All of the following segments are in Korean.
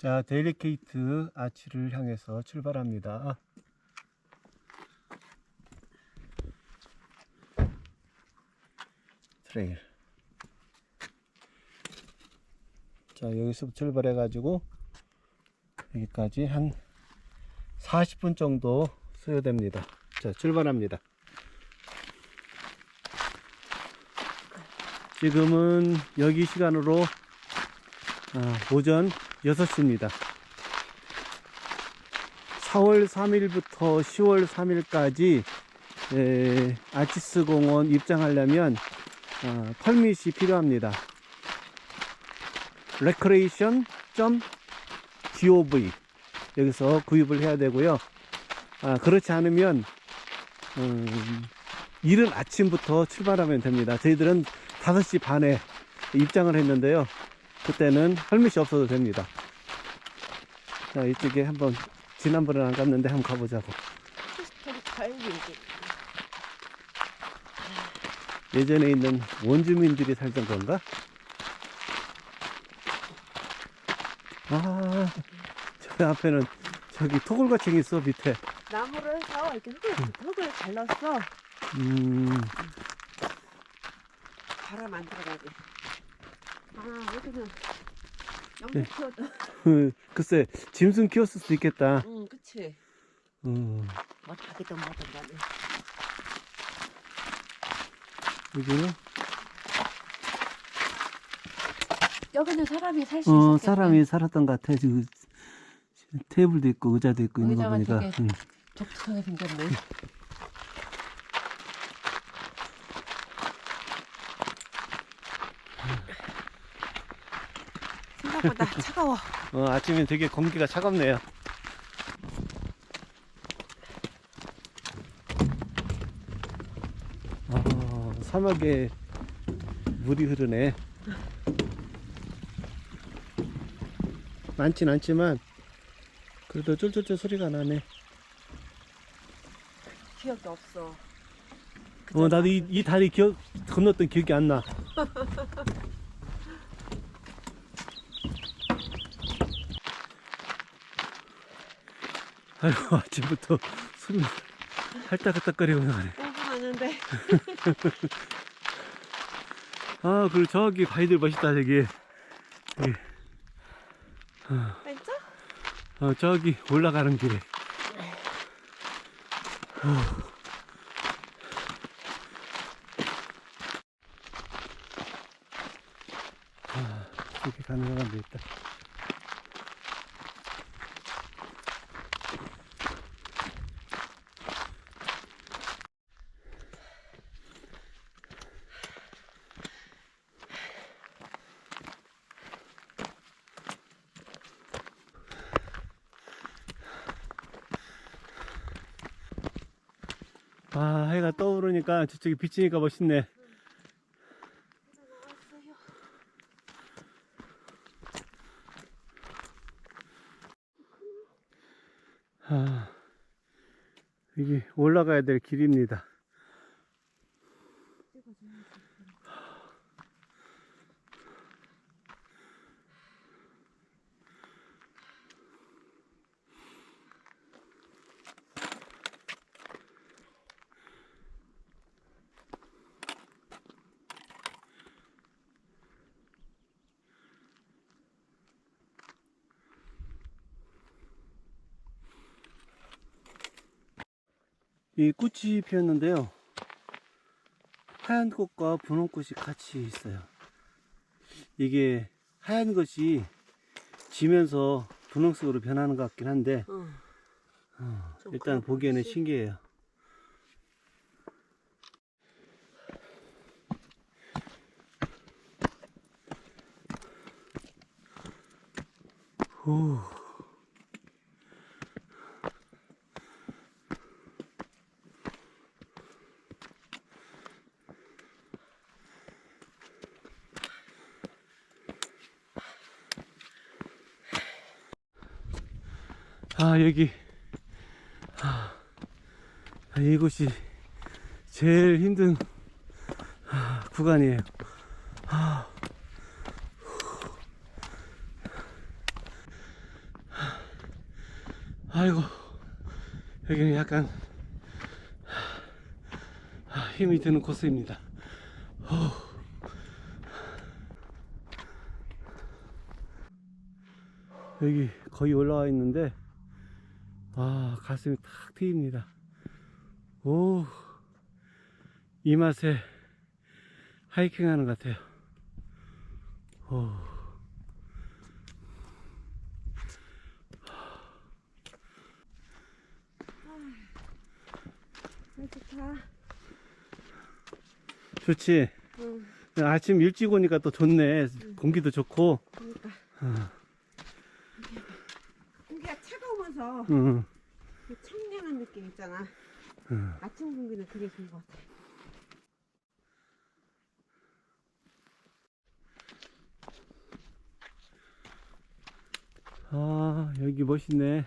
자, 데리케이트 아치를 향해서 출발합니다. 트레일. 자, 여기서 출발해 가지고 여기까지 한 40분 정도 소요됩니다. 자, 출발합니다. 지금은 여기 시간으로 아, 오전 6시입니다. 4월 3일부터 10월 3일까지 아치스 공원 입장하려면 아, 펄밋이 필요합니다. recreation.gov 여기서 구입을 해야 되고요. 아, 그렇지 않으면 음, 이른 아침부터 출발하면 됩니다. 저희들은 5시 반에 입장을 했는데요. 그때는 헬멧이 없어도 됩니다. 자, 이쪽에 한번 지난번에 안 갔는데 한번 가보자고. 예전에 있는 원주민들이 살던 건가? 아, 저 앞에는 저기 토굴과층이 있어 밑에. 나무를 해서 이렇게 흙을, 흙을 잘랐어 음, 갈아 만들어가지 아 네. 글쎄 짐승 키웠을 수도 있겠다. 응 그치 음, 뭐 닭이든 뭐든 간에 여기는 여기는 사람이 살수어 있었겠네 사람이 살았던 것 같아. 지금 테이블도 있고 의자도 있고 있는 거 의자가 보니까. 되게 음. 독특하게 생겼네 생각보다 차가워 어, 아침에 되게 공기가 차갑네요. 아, 사막에 물이 흐르네. 많진 않지만 그래도 쫄쫄쫄 소리가 나네. 기억이 없어 어, 나도 이, 이 다리 기억, 건넜던 기억이 안 나. 아이고, 아침부터 숨이 할딱할딱거리고 나네. 뽕뽕하는데 아, 그리고 저기 바위들 멋있다, 저기. 저기. 진짜? 어, 저기 올라가는 길에. 어. 아, 저기 가는 사람도 있다. 아, 해가 떠오르니까 저쪽이 비치니까 멋있네. 아, 이게 올라가야 될 길입니다. 이 꽃이 피었는데요. 하얀 꽃과 분홍 꽃이 같이 있어요. 이게 하얀 것이 지면서 분홍색으로 변하는 것 같긴 한데 응. 어, 좀 일단 보기에는 보이지? 신기해요. 후. 아 여기 아, 이곳이 제일 힘든 아, 구간이에요. 아, 아이고 여기는 약간 하, 힘이 드는 코스입니다. 여기 거의 올라와 있는데 아 가슴이 탁 트입니다. 오, 이 맛에 하이킹 하는 것 같아요. 오. 아, 좋다. 좋지. 응, 아침 일찍 오니까 또 좋네. 공기도 좋고. 그러니까. 어, 공기가 차가우면서 응, 그 청량한 느낌 있잖아. 응. 아침 공기는 그게 좋은 것 같아. 아 여기 멋있네.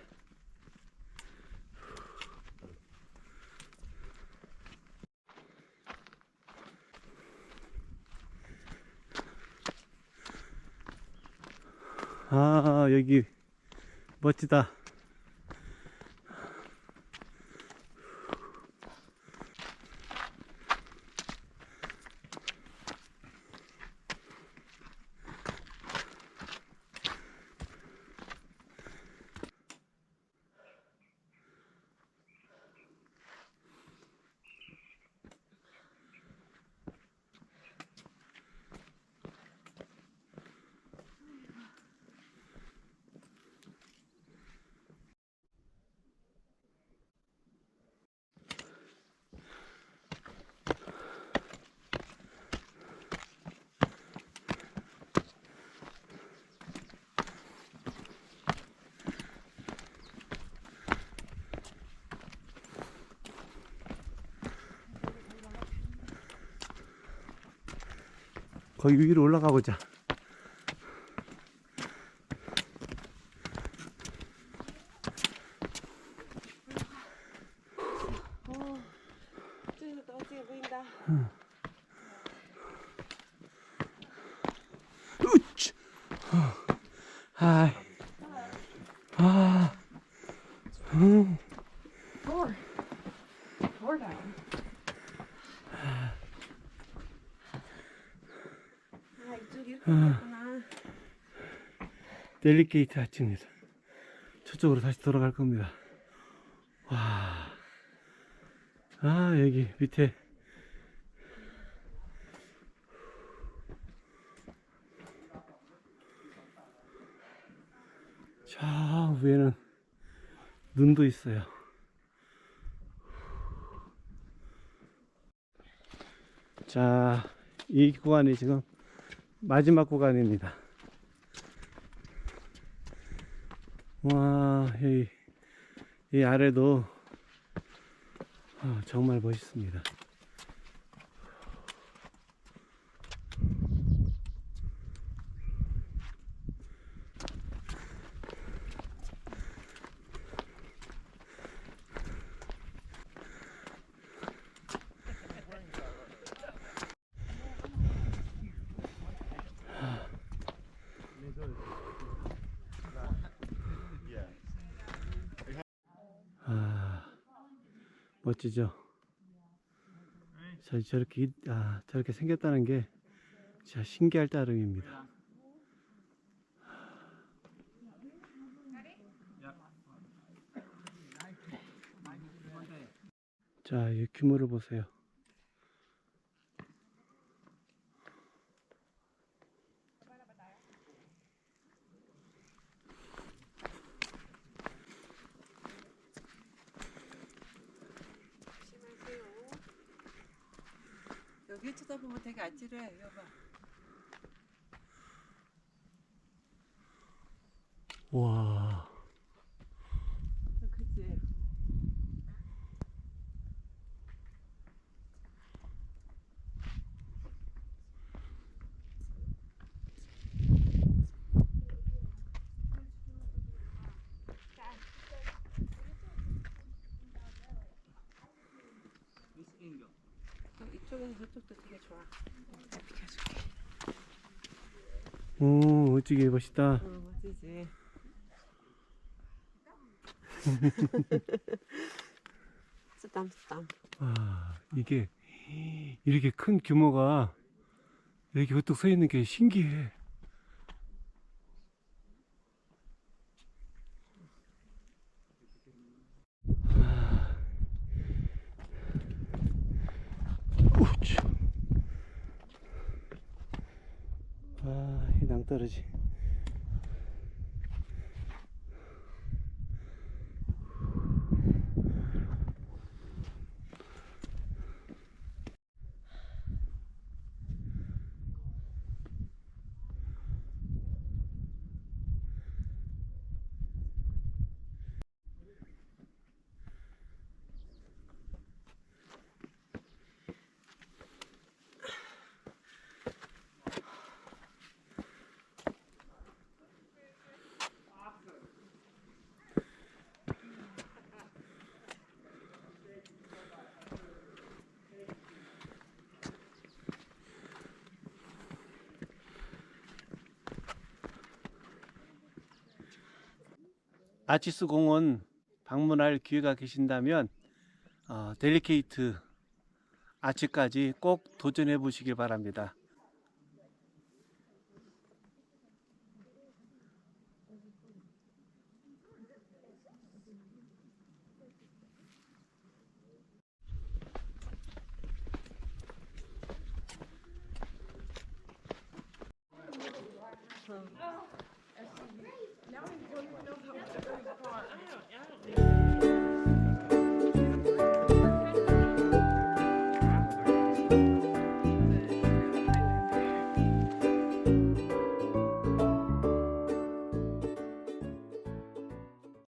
아 여기 멋지다. 거기 위로 올라가 보자. 아, 아, 음, 돌. 돌다. 아, 이쪽이 이렇게 있구나. 델리게이트 아침입니다. 저쪽으로 다시 돌아갈 겁니다. 와, 아, 여기 밑에 저 위에는 눈도 있어요. 자, 이 구간이 지금 마지막 구간입니다. 와, 이, 이 아래도 아, 정말 멋있습니다. 멋지죠? 저, 저렇게, 이- 아, 저렇게 생겼다는 게 진짜 신기할 따름입니다. 자, 이 규모를 보세요. 여기 쳐다보면 되게 아찔해. 여봐. 와, 그치? 어, 이쪽에서 저쪽도 되게 좋아. 비켜줄게. 오, 멋지게 멋있다. 어, 멋지지. 쓰담 쓰담. 아, 이게 이렇게 큰 규모가 이렇게 우뚝 서 있는 게 신기해. 아. 우쭈. 아, 아치스 공원 방문할 기회가 계신다면 어, 델리케이트 아치까지 꼭 도전해 보시길 바랍니다. Now